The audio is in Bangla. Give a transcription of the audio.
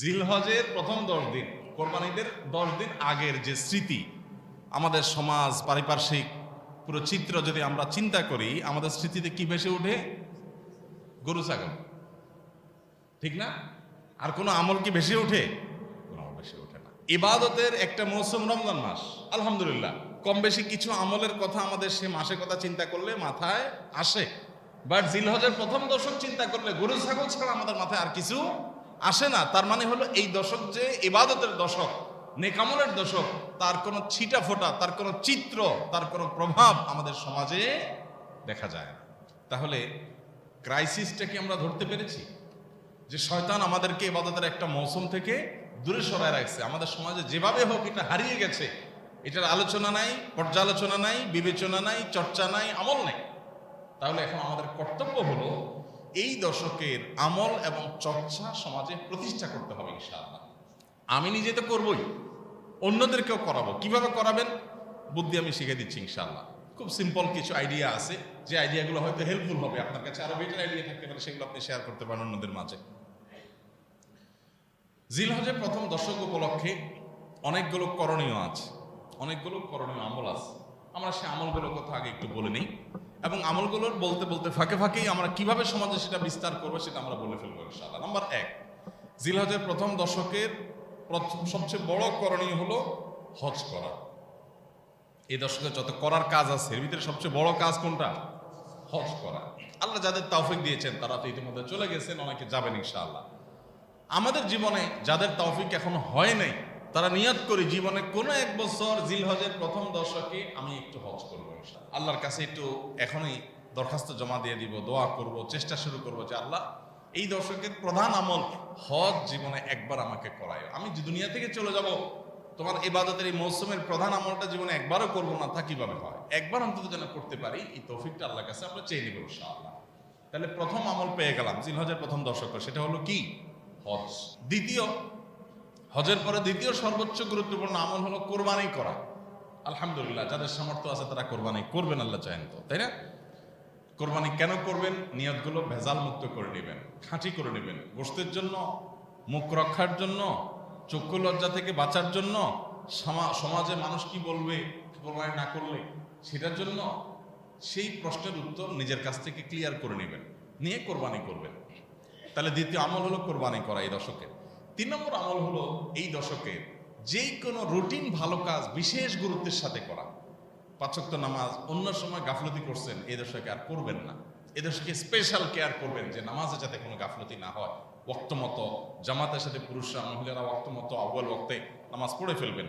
জিলহজের প্রথম দশ দিন, কোরবানিদের দশ দিন আগের যে স্মৃতি, আমাদের সমাজ, পারিপার্শ্বিক, পুরো চিত্র যদি আমরা চিন্তা করি, আমাদের স্মৃতিতে কি ভেসে ওঠে? গরু, ছাগল। ঠিক না? আর কোনো আমল কি ভেসে আমল ভেসে ওঠে না। ইবাদতের একটা মৌসুম রমজান মাস, আলহামদুলিল্লাহ। কম বেশি কিছু আমলের কথা আমাদের সে মাসের কথা চিন্তা করলে মাথায় আসে। বাট জিলহজের প্রথম দশক চিন্তা করলে গরু, ছাগল ছাড়া আমাদের মাথায় আর কিছু আসে না, তার মানে হলো এই দশক যে ইবাদতের দশক, নেকামলের দশক, তার কোনো ছিটা ফোটা, তার কোনো চিত্র, তার কোনো প্রভাব আমাদের সমাজে দেখা যায় না। তাহলে ক্রাইসিসটা কি আমরা ধরতে পেরেছি? যে শয়তান আমাদেরকে ইবাদতের একটা মৌসুম থেকে দূরে সরায় রাখছে। আমাদের সমাজে যেভাবে হোক এটা হারিয়ে গেছে। এটার আলোচনা নাই, পর্যালোচনা নাই, বিবেচনা নাই, চর্চা নাই, আমল নাই। তাহলে এখন আমাদের কর্তব্য হলো এই দশকের আমল এবং চর্চা সমাজে প্রতিষ্ঠা করতে হবে ইনশাআল্লাহ। আমি নিজে তো করবই, অন্যদেরকেও করাবো। কীভাবে করাবেন? বুদ্ধি আমি শিখে দিচ্ছি ইনশাআল্লাহ। খুব সিম্পল কিছু আইডিয়া আছে। যে আইডিয়াগুলো হয়তো হেল্পফুল হবে। আপনার কাছে আরও বেটার আইডিয়া থাকতে পারে, সেগুলো আপনি শেয়ার করতে পারেন অন্যদের মাঝে। জিলহজের প্রথম দশক উপলক্ষে অনেকগুলো করণীয় আছে। অনেকগুলো করণীয় আমল আছে। আমরা সে আমলগুলোর কথা আগে একটু বলে নিই। এবং আমলগুলোর বলতে বলতে ফাঁকে ফাঁকেই আমরা কীভাবে সমাজে সেটা বিস্তার করব সেটা আমরা বলে ফেলব ইনশাআল্লাহ। নাম্বার এক, জিলহজের প্রথম দশকের প্রথম সবচেয়ে বড় করণীয় হলো হজ করা। এই দশকে যত করার কাজ আছে, এর ভিতরে সবচেয়ে বড় কাজ কোনটা? হজ করা। আল্লাহ যাদের তৌফিক দিয়েছেন, তারা তো ইতিমধ্যে চলে গেছেন, অনেকে যাবেন ইনশাআল্লাহ। আমাদের জীবনে যাদের তৌফিক এখনও হয় নাই তারা নিয়ত করে জীবনে কোনো এক বছর জিলহজের প্রথম দশকে আমি একটু হজ করব। আল্লাহর কাছে একটু এখনই দরখাস্ত জমা দিয়ে দিব, দোয়া করব, চেষ্টা শুরু করব যে আল্লাহ, এই দশকের প্রধান আমল হজ জীবনে একবার আমাকে করায়। আমি দুনিয়া থেকে চলে যাব, তোমার ইবাদতের এই মৌসুমের প্রধান আমলটা জীবনে একবারও করব না, তা কীভাবে হয়? একবার অন্তত যেন করতে পারি, এই তৌফিকটা আল্লাহর কাছে আমরা চেয়ে নিব আল্লাহ তাহলে প্রথম আমল পেয়ে গেলাম, জিলহজের প্রথম দশক, সেটা হলো কি? হজ। দ্বিতীয় হজের পরে দ্বিতীয় সর্বোচ্চ গুরুত্বপূর্ণ আমল হলো কোরবানি করা। আলহামদুলিল্লাহ, যাদের সামর্থ্য আছে তারা কোরবানি করবেন, আল্লাহ চাহেন তো, তাই না? কোরবানি কেন করবেন? নিয়তগুলো ভেজাল মুক্ত করে নেবেন, খাঁটি করে নেবেন। গোষ্ঠের জন্য, মুখ রক্ষার জন্য, চক্ষু লজ্জা থেকে বাঁচার জন্য, সমা- সমাজে মানুষ কি বলবে কোরবানি না করলে, সেটার জন্য সেই প্রশ্নের উত্তর নিজের কাছ থেকে ক্লিয়ার করে নেবেন। নিয়ে কোরবানি করবেন। তাহলে দ্বিতীয় আমল হলো কোরবানি করা এই দশকে। তিন নম্বর আমল হলো এই দশকে যেই কোনো রুটিন ভালো কাজ বিশেষ গুরুত্বের সাথে করা। পাচক্ত নামাজ অন্য সময় গাফলতি করছেন এ দশকে আর করবেন না। এ দশকে স্পেশাল কেয়ার করবেন যে নামাজে যাতে কোনো গাফলতি না হয়। ওক্ত মতো, জামাতের সাথে পুরুষরা, মহিলারা ওক্ত মতো আউ্বাল ওক্তে নামাজ পড়ে ফেলবেন।